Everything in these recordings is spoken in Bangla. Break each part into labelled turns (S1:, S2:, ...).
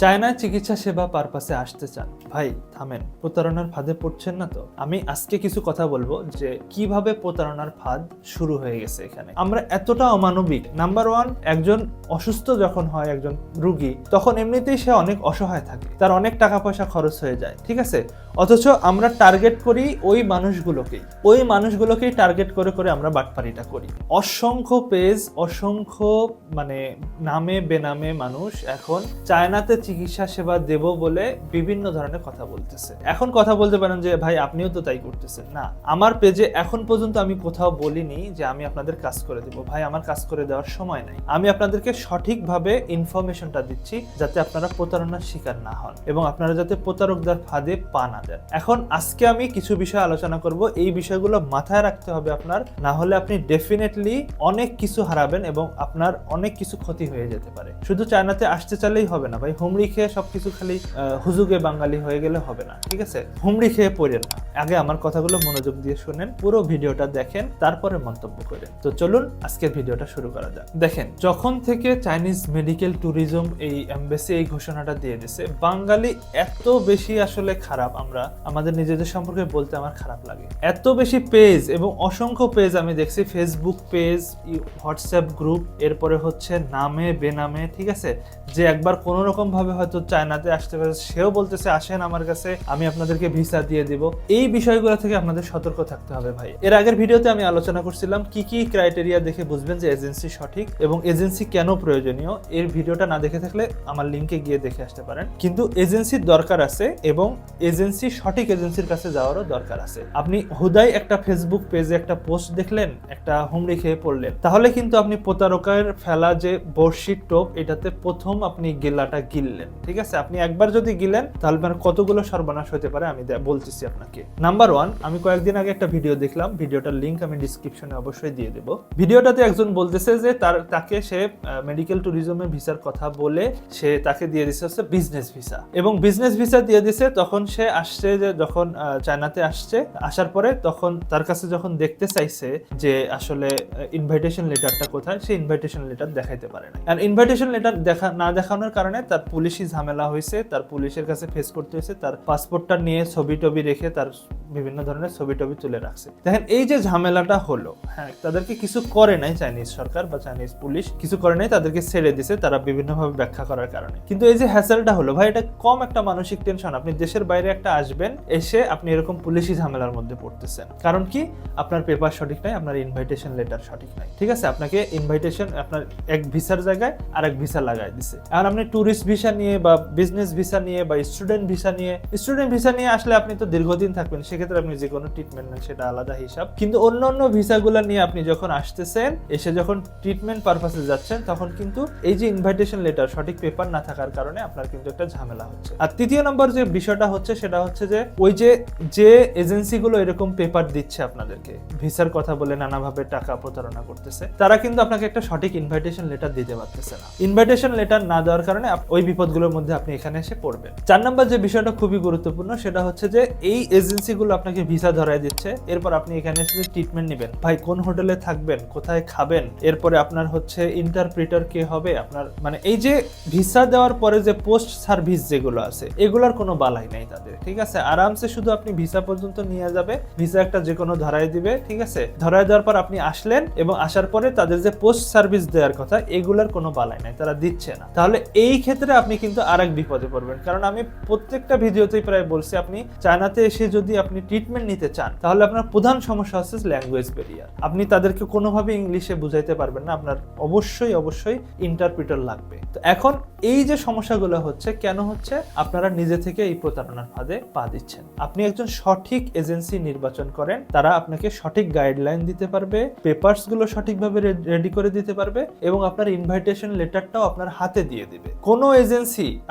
S1: চায়নায় চিকিৎসা সেবা পারপাসে আসতে চান। ভাই, থামেন, প্রতারণার ফাঁদে পড়ছেন না তো? আমি আজকে কিছু কথা বলব যে কীভাবে প্রতারণার ফাঁদ শুরু হয়ে গেছে এখানে। আমরা এতটা অমানবিক। নাম্বার ওয়ান একজন অসুস্থ যখন হয়, একজন রুগী, তখন এমনিতেই সে অনেক অসহায় থাকে। তার অনেক টাকা পয়সা খরচ হয়ে যায়, ঠিক আছে? অথচ আমরা টার্গেট করি ওই মানুষগুলোকেই ওই মানুষগুলোকেই টার্গেট করে করে আমরা বাটপারিটা করি। অসংখ্য পেজ অসংখ্য মানে নামে বেনামে মানুষ এখন চায়নাতে চিকিৎসা সেবা দেব বলে বিভিন্ন ধরনের কথা বলতেছে। এখন কথা বলতে পারেন যে, ভাই, আপনিও তো তাই করতেছেন। না, আমার পেজে এখন পর্যন্ত আমি কোথাও বলিনি যে, আমি আপনাদের কাজ করে দেব। ভাই, আমার কাজ করে দেওয়ার সময় নাই। আমি আপনাদেরকে সঠিকভাবে ইনফরমেশনটা দিচ্ছি যাতে আপনারা প্রতারণার শিকার না হন এবং আপনারা যাতে প্রতারকদের ফাঁদে পা না দেন। এখন আজকে আমি কিছু বিষয় আলোচনা করব। এই বিষয়গুলো মাথায় রাখতে হবে আপনার। না হলে আপনি ডেফিনেটলি অনেক কিছু হারাবেন এবং আপনার অনেক কিছু ক্ষতি হয়ে যেতে পারে। শুধু চায়নাতে আসতে চাইলেই হবে না, ভাই। হুমড়ি খেয়ে সবকিছু খালি হুজুগে বাঙালি হয়ে গেলে হবে না, ঠিক আছে? হুমড়ি খেয়ে পড়েন না। আগে আমার কথাগুলো মনোযোগ দিয়ে শুনেন, পুরো ভিডিওটা দেখেন, তারপরে মন্তব্য করেন। তো চলুন, আজকের ভিডিওটা শুরু করা যাক। দেখেন, যখন থেকে চাইনিজ মেডিকেল ট্যুরিজম এই এমবেসি এই ঘোষণাটা দিয়ে দিছে, বাঙালি এত বেশি আসলে খারাপ আমরা, আমাদের নিজেদের সম্পর্কে বলতে আমার খারাপ লাগে। এত বেশি পেজ এবং অসংখ্য পেজ আমি দেখছি ফেসবুক পেজ হোয়াটসঅ্যাপ গ্রুপ এরপরে হচ্ছে নামে, বেনামে, ঠিক আছে? যে একবার কোনো রকম ভাবে হয়তো চায়নাতে আসতে পারে, সেও বলতেছে, আসেন আমার কাছে, আমি আপনাদেরকে ভিসা দিয়ে দিব। এই বিষয়গুলো থেকে আপনাদের সতর্ক থাকতে হবে ভাই। এর আগের ভিডিওতে আমি আলোচনা করছিলাম, কি কি ক্রাইটেরিয়া দেখে বুঝবেন যে এজেন্সি সঠিক এবং এজেন্সি কেন প্রয়োজনীয়? এর ভিডিওটা না দেখে থাকলে আমার লিংকে গিয়ে দেখে আসতে পারেন। কিন্তু এজেন্সির দরকার আছে এবং এজেন্সি সঠিক এজেন্সির কাছে যাওয়ারও দরকার আছে। আপনি হুদাই একটা ফেসবুক পেজে একটা পোস্ট দেখলেন, একটা হুমড়ি খেয়ে পড়লেন, তাহলে কিন্তু আপনি প্রতারকের ফেলা যে বর্ষির টোপ, এটাতে প্রথম আপনি গেলাটা গিললেন। ঠিক আছে? আপনি একবার যদি গিলেন, তাহলে আপনার কতগুলো সর্বনাশ হতে পারে আমি বলতেছি আপনাকে। নাম্বার ওয়ান আমি কয়েকদিন আগে একটা ভিডিও দেখলাম। ভিডিওটার লিংক আমি ডিসক্রিপশনে অবশ্যই দিয়ে দেবো। ভিডিওটাতে একজন বলতেছে যে তার, তাকে সে মেডিকেল ট্যুরিজমের ভিসার কথা বলে সে তাকে দিয়ে দিছে হচ্ছে বিজনেস ভিসা এবং বিজনেস ভিসা দিয়ে দিছে, তখন সে আসছে যে যখন চায়নাতে আসছে, আসার পরে তখন তার কাছে যখন দেখতে চাইছে যে আসলে ইনভাইটেশন লেটারটা কোথায়, সে ইনভাইটেশন লেটার দেখাইতে পারে না আর ইনভাইটেশন লেটার দেখা, না দেখানোর কারণে তার পুলিশি ঝামেলা হয়েছে, তার পুলিশের কাছে ফেস করতে হয়েছে, তার পাসপোর্টটা নিয়ে ছবি টবি রেখে তার বিভিন্ন ধরনের ছবি টবি তুলে রাখছে। দেখেন, এই যে ঝামেলাটা হলো হ্যাঁ তাদেরকে কিছু করে নাই চাইনিজ সরকার বা চাইনিজ পুলিশ, কিছু করে নাই, তাদেরকে ছেড়ে দিছে, তারা বিভিন্নভাবে ব্যাখ্যা করার কারণে। কিন্তু এই যে হ্যাসেলটা হলো, ভাই, এটা কম একটা মানসিক টেনশন আপনি দেশের বাইরে একটা আসবেন, এসে আপনি এরকম পুলিশি ঝামেলার মধ্যে পড়তেছেন। কারণ কি? আপনার পেপার সঠিক নাই, আপনার ইনভাইটেশন লেটার সঠিক নাই। ঠিক আছে? আপনাকে ইনভাইটেশন আপনার এক ভিসার জায়গায় আর এক ভিসা লাগাই দিছে। এখন আপনি ট্যুরিস্ট ভিসা নিয়ে বা বিজনেস ভিসা নিয়ে বা স্টুডেন্ট ভিসা নিয়ে স্টুডেন্ট ভিসা নিয়ে আসলে আপনি তো দীর্ঘদিন থাকবেন, সেক্ষেত্রে আপনি যে কোনো ট্রিটমেন্ট নেন, সেটা আলাদা হিসাব। কিন্তু অন্য অন্য ভিসাগুলো নিয়ে আপনি যখন আসতেছেন, এসে যখন ট্রিটমেন্ট পারপাসে যাচ্ছেন, তখন কিন্তু এই যে ইনভাইটেশন লেটার সঠিক পেপার না থাকার কারণে আপনার কিন্তু একটা ঝামেলা হচ্ছে। আর তৃতীয় নম্বর যে বিষয়টা হচ্ছে, সেটা হচ্ছে যে ওই যে যে এজেন্সিগুলো এরকম পেপার দিচ্ছে আপনাদেরকে ভিসার কথা বলে নানাভাবে টাকা প্রতারণা করতেছে, তারা কিন্তু আপনাকে একটা সঠিক ইনভাইটেশন লেটার দিতে পারতেছে না। ইনভাইটেশন লেটার না দেওয়ার কারণে ওই বিপদগুলোর মধ্যে আপনি এখানে এসে পড়বেন। চার নম্বর যে বিষয়টা খুবই গুরুত্বপূর্ণ, সেটা হচ্ছে যে এই এজেন্সিগুলো আপনাকে ভিসা ধরায় দিচ্ছে, এরপর আপনি এখানে এসে ট্রিটমেন্ট নেবেন, ভাই কোন হোটেলে থাকবেন, কোথায় খাবেন, এরপরে আপনার হচ্ছে ইন্টারপ্রিটার কে হবে, আপনার মানে এই যে ভিসা দেওয়ার পরে যে পোস্ট সার্ভিস যেগুলো আছে, এগুলোর কোনো বালাই নাই তাদের, ঠিক আছে? আরামসে শুধু আপনি ভিসা পর্যন্ত নিয়ে যাবে ভিসা একটা যে কোনো ধরাই দিবে, ঠিক আছে? ধরাই দেওয়ার পর আপনি আসলেন এবং আসার পরে তাদের যে পোস্ট সার্ভিস দেওয়ার কথা, এগুলোর কোনো বালাই নাই, তারা দিচ্ছে না। তাহলে এই ক্ষেত্রে আপনি কিন্তু আরেক বিপদে পড়বেন। কারণ আমি প্রত্যেকটা ভিডিওতেই প্রায় বলছি, আপনি চায়নাতে এসে যদি আপনি ট্রিটমেন্ট নিতে চান, তাহলে আপনার প্রধান সমস্যা হচ্ছে ল্যাঙ্গুয়েজ ব্যারিয়ার আপনি তাদেরকে কোনোভাবে ইংলিশে বুঝাইতে পারবেন না, আপনার অবশ্যই অবশ্যই ইন্টারপ্রিটার লাগবে। তো এখন এই যে সমস্যাগুলো হচ্ছে, কেন হচ্ছে? আপনারা নিজে থেকে এই প্রতারণার ফাঁদে পা দিচ্ছেন। আপনি একজন সঠিক এজেন্সি নির্বাচন করেন, তারা আপনাকে সঠিক গাইডলাইন দিতে পারবে পেপারসগুলো সঠিকভাবে রেডি করে দিতে পারবে এবং আপনার ইনভাইটেশন লেটারটাও আপনার হাতে দিয়ে দিবে। কোনো এজেন্সি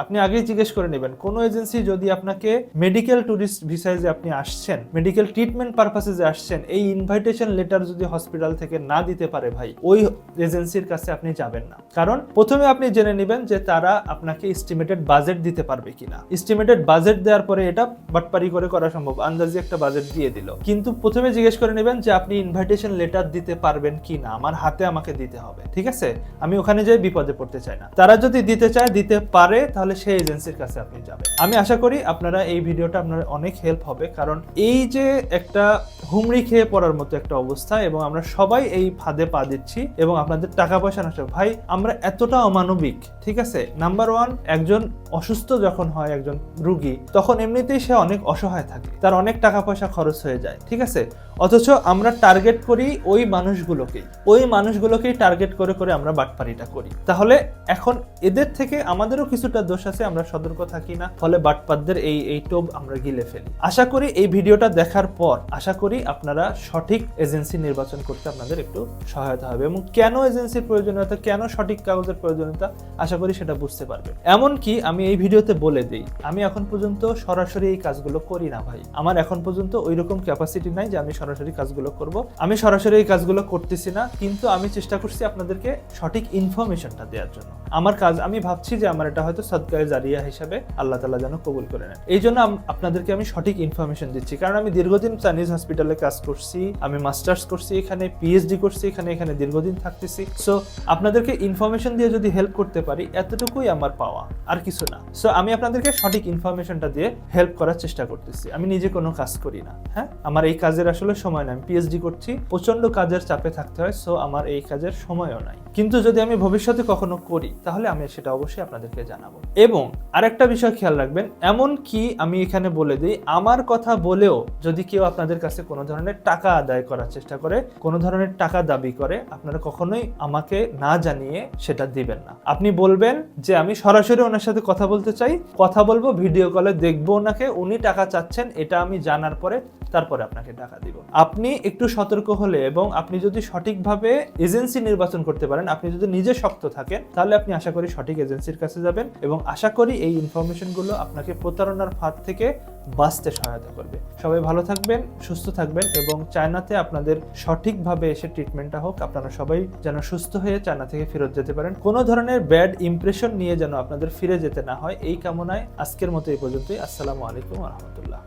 S1: আপনি আগেই জিজ্ঞেস করে নেবেন, কোনো এজেন্সি যদি আপনাকে মেডিকেল ট্যুরিস্ট ভিসায় যে আপনি আসছেন মেডিকেল ট্রিটমেন্ট পারপাসে যে আসছেন, এই ইনভাইটেশন লেটার যদি হসপিটাল থেকে না দিতে পারে ভাই, ওই এজেন্সির কাছে আপনি যাবেন না। কারণ প্রথমে আপনি জেনে নেবেন যে তারা আপনাকে এস্টিমেটেড বাজেট দিতে পারবে কিনা। এস্টিমেটেড বাজেট দেওয়ার পরে এটা বাটপারি করে করা সম্ভব, আন্দাজে একটা বাজেট দিয়ে দিল। কিন্তু প্রথমে জিজ্ঞেস করে নেবেন যে আপনি ইনভাইটেশন লেটার দিতে পারবেন কি না আমার হাতে আমাকে দিতে হবে, ঠিক আছে? আমি ওখানে যাই, বিপদে পড়তে চাই না। তারা যদি দিতে চায়, দিতে পারে পারে, তাহলে সেই এজেন্সির কাছে আপনি যাবেন। আমি আশা করি আপনারা এই ভিডিওটা আপনার অনেক হেল্প হবে, কারণ এই যে একটা হুমড়ি খেয়ে পড়ার মতো একটা অবস্থা এবং আমরা সবাই এই ফাঁদে পা দিচ্ছি এবং আপনাদের টাকা পয়সা নষ্ট। ভাই, আমরা এতটা অমানবিক, ঠিক আছে? নাম্বার ওয়ান একজন অসুস্থ যখন হয়, একজন রুগী, তখন এমনিতেই সে অনেক অসহায় থাকে। তার অনেক টাকা পয়সা খরচ হয়ে যায়, ঠিক আছে? অথচ আমরা টার্গেট করি ওই মানুষগুলোকেই। ওই মানুষগুলোকেই টার্গেট করে করে আমরা বাটপারিটা করি। তাহলে এখন এদের থেকে আমাদেরও কিছুটা দোষ আছে, আমরা সতর্ক থাকি না। ফলে বাটপারদের এই এই টোপ আমরা গিলে ফেলি। আশা করি এই ভিডিওটা দেখার পর, আশা করি আপনারা সঠিক এজেন্সি নির্বাচন করতে আপনাদের একটু সহায়তা হবে। এবং কেন এজেন্সির প্রয়োজনীয়তা, কেন সঠিক কাগজের প্রয়োজনীয়তা, আশা করি সেটা বুঝতে পারবে এমনকি আমি এই ভিডিওতে বলে দিই, আমি এখন পর্যন্ত সরাসরি এই কাজগুলো করি না ভাই। আমার এখন পর্যন্ত ওই রকম ক্যাপাসিটি নাই যে আমি সরাসরি কাজগুলো করব। আমি সরাসরি এই কাজগুলো করতেছি না, কিন্তু আমি চেষ্টা করছি আপনাদেরকে সঠিক ইনফরমেশনটা দেওয়ার জন্য। আমার কাজ, আমি ভাবছি যে আমার এটা হয়তো সদকায় জারিয়া হিসাবে আল্লাহ তালা যেন কবুল করে নেন। এই জন্য আপনাদেরকে আমি সঠিক ইনফরমেশন দিচ্ছি। কারণ আমি দীর্ঘদিন চাইনিজ হসপিটালে কাজ করছি, আমি মাস্টার্স করছি, এখানে পিএইচডি করছি, এখানে এখানে দীর্ঘদিন থাকতেছি। সো আপনাদেরকে ইনফরমেশন দিয়ে যদি হেল্প করতে পারি, এতটুকুই আমার পাওয়া, আর কিছু না। সো আমি আপনাদেরকে সঠিক ইনফরমেশনটা দিয়ে হেল্প করার চেষ্টা করতেছি। আমি নিজে কোনো কাজ করি না হ্যাঁ? আমার এই কাজের আসলে সময় নাই। আমি পিএইচডি করছি প্রচণ্ড কাজের চাপে থাকতে হয় সো আমার এই কাজের সময়ও নাই। কিন্তু যদি আমি ভবিষ্যতে কখনো করি তাহলে আমি সেটা অবশ্যই আপনাদেরকে জানাব। এবং আরেকটা বিষয় খেয়াল রাখবেন, এমন কি আমি এখানে বলে দিই, আমার কথা বলেও যদি কেউ আপনাদের কাছে কোনো ধরনের টাকা আদায় করার চেষ্টা করে, কোনো ধরনের টাকা দাবি করে, আপনারা কখনোই আমাকে না জানিয়ে সেটা দিবেন না। আপনি বলবেন যে আমি সরাসরি ওনার সাথে কথা বলতে চাই, কথা বলব, ভিডিও কলে দেখব ওনাকে, উনি টাকা চাচ্ছেন, এটা আমি জানার পরে তারপরে আপনাকে টাকা দিব। আপনি একটু সতর্ক হলে এবং আপনি যদি সঠিকভাবে এজেন্সি নির্বাচন করতে পারেন, আপনি যদি নিজে শক্ত থাকেন, তাহলে আপনি আশা করি সঠিক এজেন্সির কাছে যাবেন এবং আশা করি এই ইনফরমেশনগুলো আপনাকে প্রতারণার ফাঁদ থেকে বাঁচতে সহায়তা করবে। সবাই ভালো থাকবেন, সুস্থ থাকবেন এবং চায়নাতে আপনাদের সঠিকভাবে এসে ট্রিটমেন্টটা হোক, আপনারা সবাই যেন সুস্থ হয়ে চায়না থেকে ফেরত যেতে পারেন। কোনো ধরনের ব্যাড ইমপ্রেশন নিয়ে যেন আপনাদের ফিরে যেতে না হয়, এই কামনায় আজকের মতো এই পর্যন্তই। আসসালামু আলাইকুম রহমতুল্লাহ।